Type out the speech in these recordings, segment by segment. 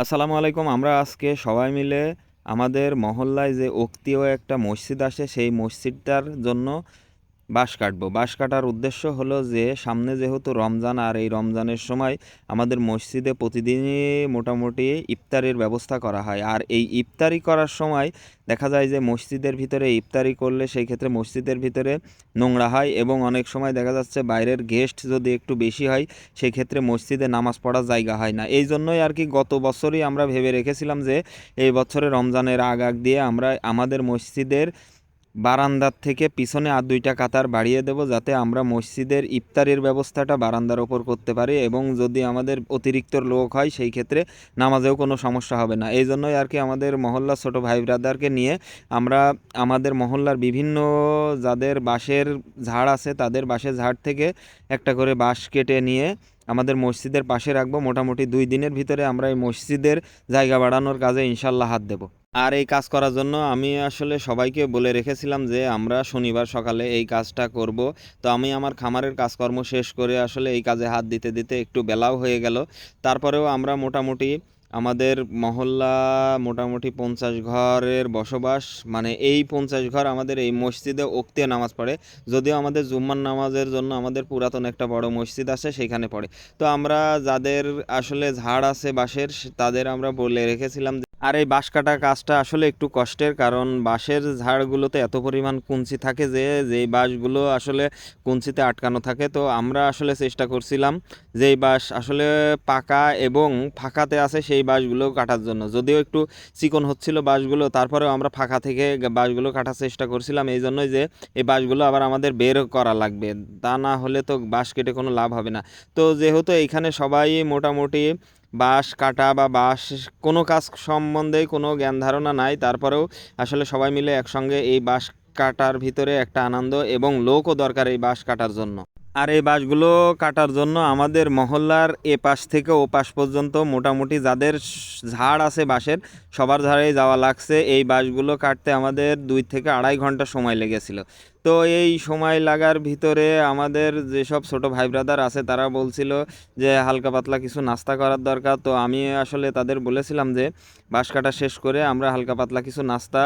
আসসালামু আলাইকুম, আমরা আজকে সবাই মিলে আমাদের মহল্লায় যে উক্তিও একটা মসজিদ আসে, সেই মসজিদটার জন্য বাঁশ কাটবো। বাঁশ কাটার উদ্দেশ্য হলো যে, সামনে যেহেতু রমজান, আর এই রমজানের সময় আমাদের মসজিদে প্রতিদিনই মোটামুটি ইফতারির ব্যবস্থা করা হয়। আর এই ইফতারি করার সময় দেখা যায় যে, মসজিদের ভিতরে ইফতারি করলে সেই ক্ষেত্রে মসজিদের ভিতরে নোংরা হয় এবং অনেক সময় দেখা যাচ্ছে বাইরের গেস্ট যদি একটু বেশি হয়, সেই ক্ষেত্রে মসজিদে নামাজ পড়ার জায়গা হয় না। এই জন্যই আর কি গত বছরই আমরা ভেবে রেখেছিলাম যে, এই বছরে রমজানের আগ আগ দিয়ে আমরা আমাদের মসজিদের বারান্দার থেকে পিছনে আর দুইটা কাতার বাড়িয়ে দেব যাতে আমরা মসজিদের ইফতারের ব্যবস্থাটা বারান্দার ওপর করতে পারি এবং যদি আমাদের অতিরিক্ত লোক হয়, সেই ক্ষেত্রে নামাজেও কোনো সমস্যা হবে না। এই জন্যই আর কি আমাদের মহল্লার ছোটো ভাই ব্রাদারকে নিয়ে আমরা আমাদের মহল্লার বিভিন্ন যাদের বাঁশের ঝাড় আছে, তাদের বাঁশের ঝাড় থেকে একটা করে বাঁশ কেটে নিয়ে আমাদের মসজিদের পাশে রাখব। মোটামুটি দুই দিনের ভিতরে আমরা এই মসজিদের জায়গা বাড়ানোর কাজে ইনশাল্লাহ হাত দেবো। আর এই কাজ করার জন্য আমি আসলে সবাইকে বলে রেখেছিলাম যে আমরা শনিবার সকালে এই কাজটা করব। তো আমি আমার খামারের কাজকর্ম শেষ করে আসলে এই কাজে হাত দিতে দিতে একটু বেলাও হয়ে গেল। তারপরেও আমরা মোটামুটি আমাদের মহল্লা মোটামুটি পঞ্চাশ ঘরের বসবাস মানে এই পঞ্চাশ ঘর আমাদের এই মসজিদে ওক্তে নামাজ পড়ে। যদিও আমাদের জুম্মার নামাজের জন্য আমাদের পুরাতন একটা বড় মসজিদ আছে, সেখানে পড়ে। তো আমরা যাদের আসলে ঝাড় আছে বাঁশের, তাদের আমরা বলে রেখেছিলাম আর এই বাঁশ কাটা কাজটা আসলে একটু কষ্টের, কারণ বাঁশের ঝাড়গুলোতে এত পরিমাণ কুঞ্চি থাকে যে, যেই বাঁশগুলো আসলে কুঞ্চিতে আটকানো থাকে। তো আমরা আসলে চেষ্টা করছিলাম যেই বাঁশ আসলে পাকা এবং ফাঁকাতে আছে সেই বাঁশগুলো কাটার জন্য। যদিও একটু চিকন হচ্ছিল বাঁশগুলো, তারপরেও আমরা ফাঁকা থেকে বাঁশগুলো কাটার চেষ্টা করছিলাম। এই জন্যই যে, এই বাঁশগুলো আবার আমাদের বের করা লাগবে। তা না হলে তো বাঁশ কেটে কোনো লাভ হবে না। তো যেহেতু এইখানে সবাই মোটামুটি বাঁশ কাটা বা বাঁশ কোনো কাজ সম্বন্ধে কোনো জ্ঞান ধারণা নাই। তারপরেও আসলে সবাই মিলে একসঙ্গে এই বাঁশ কাটার ভিতরে একটা আনন্দ এবং লোকও দরকার এই বাঁশ কাটার জন্য। আর এই বাঁশগুলো কাটার জন্য আমাদের মহল্লার এ পাশ থেকে ও পাশ পর্যন্ত মোটামুটি যাদের ঝাড় আছে বাঁশের, সবার ঝাড়েই যাওয়া লাগছে। এই বাঁশগুলো কাটতে আমাদের দুই থেকে আড়াই ঘণ্টা সময় লেগেছিল। তো এই সময় লাগার ভিতরে আমাদের যেসব ছোট ভাই ব্রাদার আছে, তারা বলছিল যে, হালকা পাতলা কিছু নাস্তা করার দরকার। তো আমি আসলে তাদের বলেছিলাম যে বাঁশ কাটা শেষ করে আমরা হালকা পাতলা কিছু নাস্তা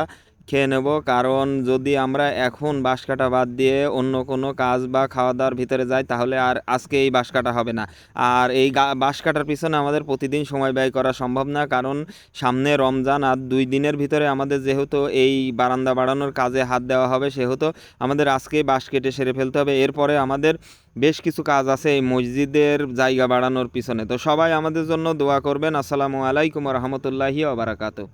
খেয়ে নেব। কারণ যদি আমরা এখন বাঁশ কাটা বাদ দিয়ে অন্য কোনো কাজ বা খাওয়া দাওয়ার ভিতরে যাই, তাহলে আর আজকে এই বাঁশ কাটা হবে না। আর এই বাঁশ কাটার পিছনে আমাদের প্রতিদিন সময় ব্যয় করা সম্ভব না। কারণ সামনে রমজান আর দুই দিনের ভিতরে আমাদের যেহেতু এই বারান্দা বাড়ানোর কাজে হাত দেওয়া হবে, সেহেতু আমাদের আজকেই বাঁশ কেটে সেরে ফেলতে হবে। এরপরে আমাদের বেশ কিছু কাজ আছে এই মসজিদের জায়গা বাড়ানোর পিছনে। তো সবাই আমাদের জন্য দোয়া করবেন। আসসালামু আলাইকুম রহমতুল্লাহি ওবারাকাতু